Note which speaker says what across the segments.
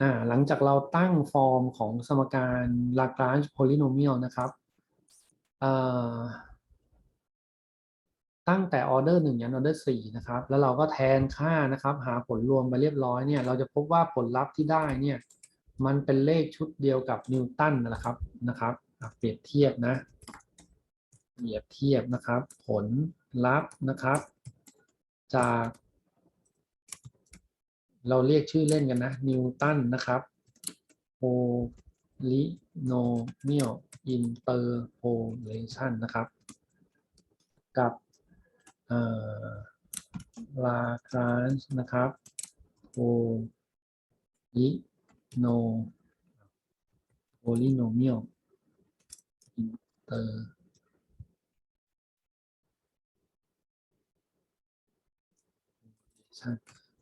Speaker 1: อ่าหลังจากเราตั้งฟอร์มของสมการ Lagrange polynomial นะครับตั้งแต่ออเดอร์หนึ่งยันออเดอร์สี่นะครับ แล้วเราก็แทนค่านะครับ หาผลรวมไปเรียบร้อยเนี่ย เราจะพบว่าผลลัพธ์ที่ได้เนี่ย มันเป็นเลขชุดเดียวกับนิวตันนะครับนะครับเปรียบเทียบนะ เปรียบเทียบนะครับ ผลลัพธ์นะครับ จาก เราเรียกชื่อเล่นกันนะนิวตันนะครับโพลิโนเมียลอินเตอร์โพเลชันนะครับ กับลาครานส์นะครับโพลิโนโพลิโนเมียลอินเตอร์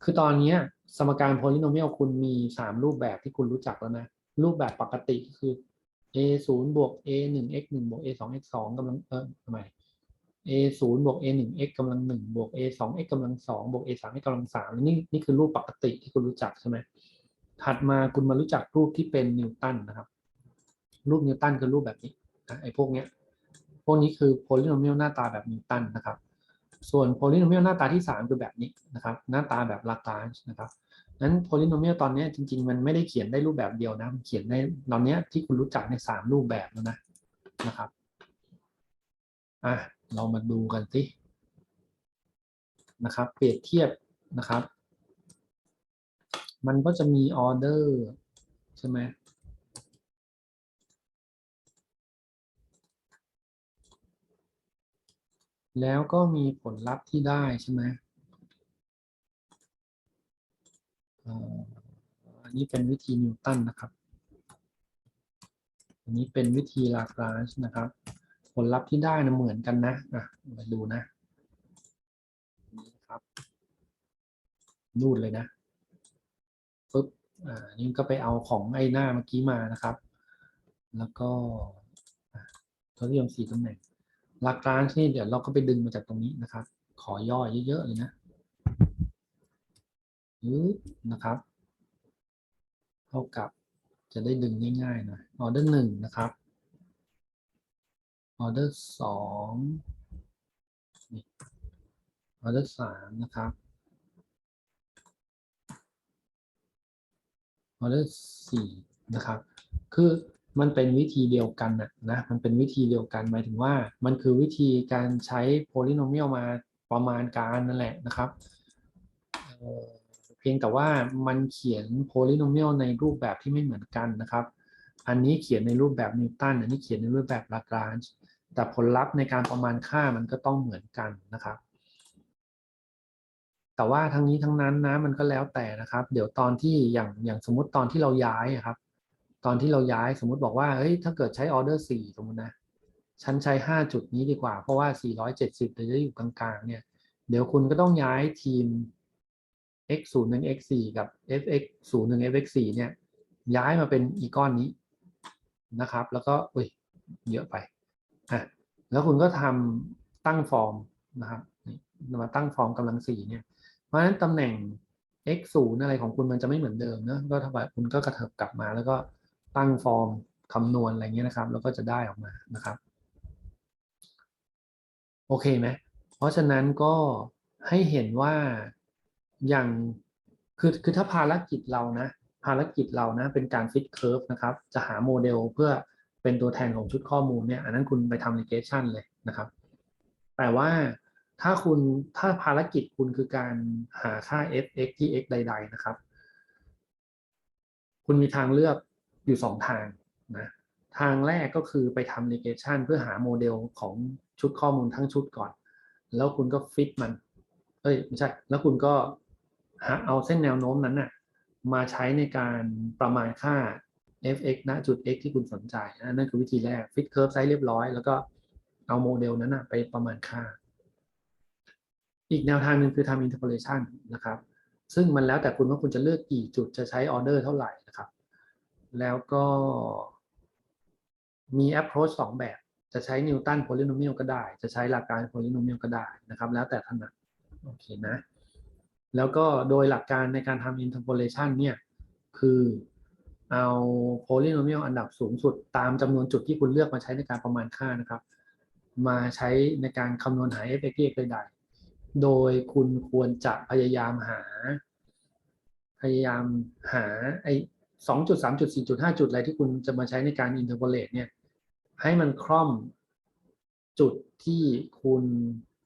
Speaker 1: คือตอนนี้ สมการ polynomial คุณมี3รูปแบบที่คุณรู้จักแล้วนะ รูปแบบปกติคือ a 0บวก a 1 x 1บวก a 2 x 2กำลังเออทำไม a 0บวก a 1 x กำลัง1บวก a 2 x กำลัง2บวก a 3 x กำลัง3นี่นี่คือรูปปกติที่คุณรู้จักใช่ไหมถัดมาคุณมารู้จักรูปที่เป็นนิวตันนะครับ รูปนิวตันคือรูปแบบนี้ไอ้พวกเนี้ย พวกนี้คือ polynomial หน้าตาแบบนิวตันนะครับ ส่วน polynomial หน้าตาที่ 3 คือแบบนี้นะครับหน้าตาแบบ Lagrange นะครับนั้น polynomial ตอนนี้จริง ๆ มันไม่ได้เขียนได้รูปแบบเดียวนะมันเขียนในตอนนี้ที่คุณรู้จักใน 3 รูปแบบแล้วนะนะครับอะเรามาดูกันสินะครับเปรียบเทียบนะครับ มันก็จะมีออเดอร์ใช่ไหม แล้วก็มีผลลัพธ์ที่ได้ใช่ไหมอันนี้เป็นวิธีนิวตันนะครับ อันนี้เป็นวิธีลากราชนะครับ ผลลัพธ์ที่ได้นะเหมือนกันนะอะมาดูนะนี่ครับรูดเลยนะปึ๊บอ่านี่ก็ไปเอาของไอ้หน้าเมื่อกี้มานะครับ แล้วก็อะทดลองสี่ตำแหน่ง ลากราชนี่เดี๋ยวเราก็ไปดึงมาจากตรงนี้นะครับ ขอย่อเยอะๆเลยนะปึ๊บนะครับ เท่ากับจะได้ดึงง่ายๆหน่อยออเดอร์หนึ่งนะครับออเดอร์สองออเดอร์สามนะครับออเดอร์สี่นะครับ คือ มันเป็นวิธีเดียวกันนะนะมันเป็นวิธีเดียวกันหมายถึงว่า มันคือวิธีการใช้ polynomial มาประมาณการนั่นแหละนะครับเเพียงแต่ว่ามันเขียน polynomial ในรูปแบบที่ไม่เหมือนกันนะครับ อันนี้เขียนในรูปแบบนิวตันอันนี้เขียนในรูปแบบ Lagrange แต่ผลลัพธ์ในการประมาณค่ามันก็ต้องเหมือนกันนะครับ แต่ว่าทั้งนี้ทั้งนั้นนะมันก็แล้วแต่นะครับ เดี๋ยวตอนที่อย่างอย่างสมมติตอนที่เราย้ายครับ ตอนที่เราย้ายสมมติบอกว่าเฮ้ยถ้าเกิดใช้ออเดอร์สี่สมมตินะฉันใช้5จุดนี้ดีกว่า เพราะว่า470จะอยู่กลางๆเนี่ยเดี๋ยวคุณก็ต้องย้ายทีม x 0 1 x 4กับ fx 0 1 fx 4เนี่ย ย้ายมาเป็นอีก้อนนี้นะครับ แล้วก็อุ้ยเยอะไปอะแล้วคุณก็ทำตั้งฟอร์มนะครับมาตั้งฟอร์มกำลังสี่เนี่ย เพราะฉะนั้นตำแหน่ง x 0อะไรของคุณมันจะไม่เหมือนเดิมเนอะก็เท่ากับคุณก็กระเถิบกลับมาแล้วก็ ตั้งฟอร์มคำนวณอะไรเงี้ยนะครับ แล้วก็จะได้ออกมานะครับ โอเคไหมเพราะฉะนั้นก็ให้เห็นว่าอย่างคือคือถ้าภารกิจเรานะภารกิจเรานะเป็นการฟิตเค r ร์ฟนะครับ จะหาโมเดลเพื่อเป็นตัวแทนของชุดข้อมูลเนี่ยอันนั้นคุณไปทำ regression เลยนะครับ แต่ว่าถ้าคุณถ้าภารกิจคุณคือการหาค่า f(x) ที่ x ใด ๆ นะครับ คุณมีทางเลือก อยู่สองทางนะทางแรกก็คือไปทำ regression เพื่อหาโมเดลของชุดข้อมูลทั้งชุดก่อน แล้วคุณก็ฟิตมันเอ้ยไม่ใช่ แล้วคุณก็หาเอาเส้นแนวโน้มนั้นน่ะมาใช้ในการประมาณค่า f(x) ณจุด x ที่คุณสนใจนะนั่นคือวิธีแรก fit curve ไซส์เรียบร้อย แล้วก็เอาโมเดลนั้นนะไปประมาณค่า อีกแนวทางหนึ่งคือทำ interpolation นะครับ ซึ่งมันแล้วแต่คุณว่าคุณจะเลือกกี่จุดจะใช้ออเดอร์เท่าไหร่นะครับ แล้วก็มี approach สองแบบ จะใช้นิวตัน polynomial ก็ได้ จะใช้หลักการ polynomial ก็ได้นะครับ แล้วแต่ถนัดโอเคนะ แล้วก็โดยหลักการในการทำ interpolation เนี่ย คือเอา polynomial อันดับสูงสุดตามจำนวนจุดที่คุณเลือกมาใช้ในการประมาณค่านะครับ มาใช้ในการคำนวณหา f x ใดๆโดยคุณควรจะพยายามหา พยายามหาไอ สองจุดสามจุดสี่จุดห้าจุดอะไรที่คุณจะมาใช้ในการ interpolate เนี่ย ให้มันคล่อมจุดที่คุณ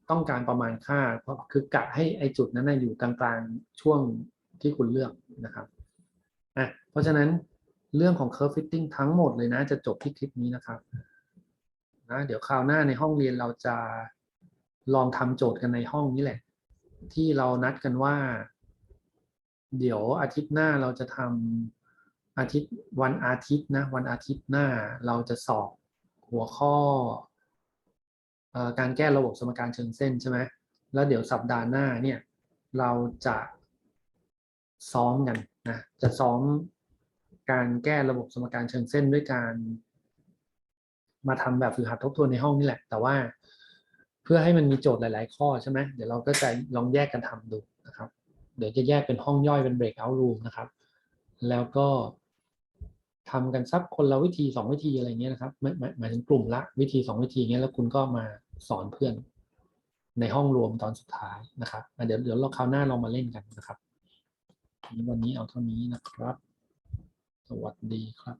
Speaker 1: ต้องการประมาณค่า เพราะคือกะให้ไอจุดนั้นอยู่กลางๆช่วงที่คุณเลือกนะครับอะเพราะฉะนั้นเรื่องของ curve fitting ทั้งหมดเลยนะจะจบที่คลิปนี้นะครับนะเดี๋ยวคราวหน้าในห้องเรียนเราจะลองทำโจทย์กันในห้องนี้แหละ ที่เรานัดกันว่า เดี๋ยวอาทิตย์หน้าเราจะทำ อาทิตย์วันอาทิตย์นะวันอาทิตย์หน้าเราจะสอบหัวข้ออการแก้ระบบสมการเชิงเส้นใช่ไหมแล้วเดี๋ยวสัปดาห์หน้าเนี่ยเราจะซ้อมกันนะจะซ้อมการแก้ระบบสมการเชิงเส้นด้วยการ มาทำแบบฝึกหัดทบทวนในห้องนี่แหละ แต่ว่าเพื่อให้มันมีโจทย์หลาย ๆ ข้อใช่ไหมเดี๋ยวเราก็จะลองแยกกันทำดูนะครับ เดี๋ยวจะแยกเป็นห้องย่อยเป็น breakout room นะครับ แล้วก็ ทำกันสักคนละวิธีสองวิธีอะไรเงี้ยนะครับหมายหมายถึงกลุ่มละวิธีสองวิธีเงี้ยแล้วคุณก็มาสอนเพื่อน ในห้องรวมตอนสุดท้ายนะครับเดี๋ยวเดี๋ยวเราคราวหน้าเรามาเล่นกันนะครับวันนี้เอาเท่านี้นะครับ สวัสดีครับ